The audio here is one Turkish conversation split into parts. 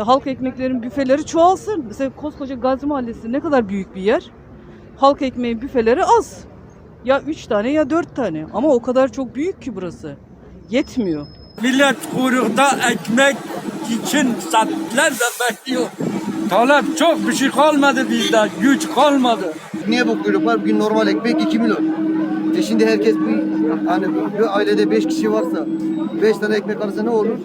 halk ekmeklerin büfeleri çoğalsın. Mesela koskoca Gazi Mahallesi ne kadar büyük bir yer. Halk ekmeğin büfeleri az. Ya üç tane ya dört tane. Ama o kadar çok büyük ki burası. Yetmiyor. Millet kuyrukta ekmek için saatlerce bekliyor. Talep çok bir şey kalmadı bizde, güç kalmadı. Niye bu kuyruk var? Bugün normal ekmek 2 milyon. E şimdi herkes bir hani bir ailede 5 kişi varsa 5 tane ekmek alırsa ne olur?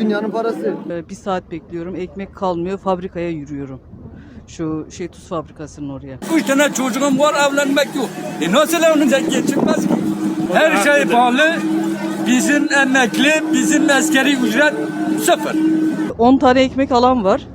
Dünyanın parası. Ee, Bir saat bekliyorum. Ekmek kalmıyor. Fabrikaya yürüyorum. Şu şey tuz fabrikasının oraya. Üç tane çocuğum var evlenmek yok. E nasıl evlenecek geçinmez ki? Her şey pahalı. Bizim emekli, bizim askeri ücret sıfır. 10 tane ekmek alan var.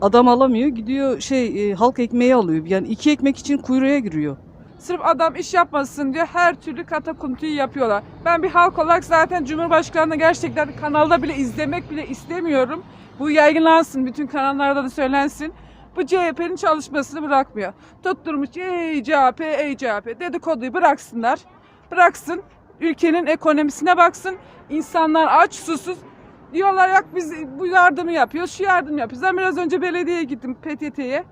Adam alamıyor. Gidiyor şey e, halk ekmeği alıyor. Yani iki ekmek için kuyruğa giriyor. Sırf adam iş yapmasın diye her türlü katakuntuyu yapıyorlar. Ben bir halk olarak zaten Cumhurbaşkanı'nı gerçekten kanalda bile izlemek bile istemiyorum. Bu yaygınlansın, bütün kanallarda da söylensin. Bu CHP'nin çalışmasını bırakmıyor. Tutturmuş ey CHP, ey CHP dedikoduyu bıraksınlar. Bıraksın, ülkenin ekonomisine baksın. İnsanlar aç, susuz. Diyorlar ya biz bu yardımı yapıyoruz, şu yardımı yapıyoruz. Ben biraz önce belediyeye gittim PTT'ye.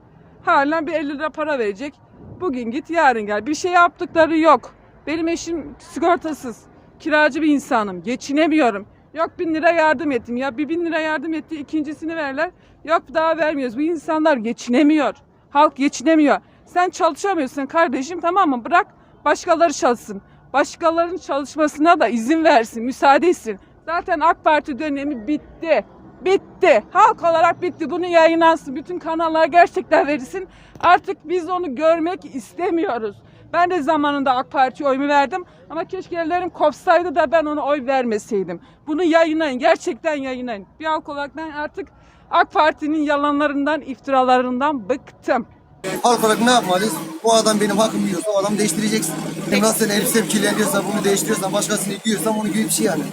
Halen bir 50 lira para verecek. Bugün git yarın gel. Bir şey yaptıkları yok. Benim eşim sigortasız. Kiracı bir insanım. Geçinemiyorum. Yok bin lira yardım ettim. Ya bir bin lira yardım etti. ikincisini verler. Yok daha vermiyoruz. Bu insanlar geçinemiyor. Halk geçinemiyor. Sen çalışamıyorsun kardeşim tamam mı? Bırak başkaları çalışsın. Başkalarının çalışmasına da izin versin. Müsaade etsin. Zaten AK Parti dönemi bitti. Bitti. Halk olarak bitti. Bunu yayınlansın. Bütün kanallar gerçekten verilsin. Artık biz onu görmek istemiyoruz. Ben de zamanında AK Parti'ye oyumu verdim. Ama keşke ellerim kopsaydı da ben ona oy vermeseydim. Bunu yayınlayın. Gerçekten yayınlayın. Bir halk olarak ben artık AK Parti'nin yalanlarından, iftiralarından bıktım. Halk olarak ne yapmalıyız? O adam benim hakkımı yiyorsa o adamı değiştireceksin. Nasıl elbisem kirleniyorsa bunu değiştiriyorsan başkasını giyiyorsam onu giy bir şey yani.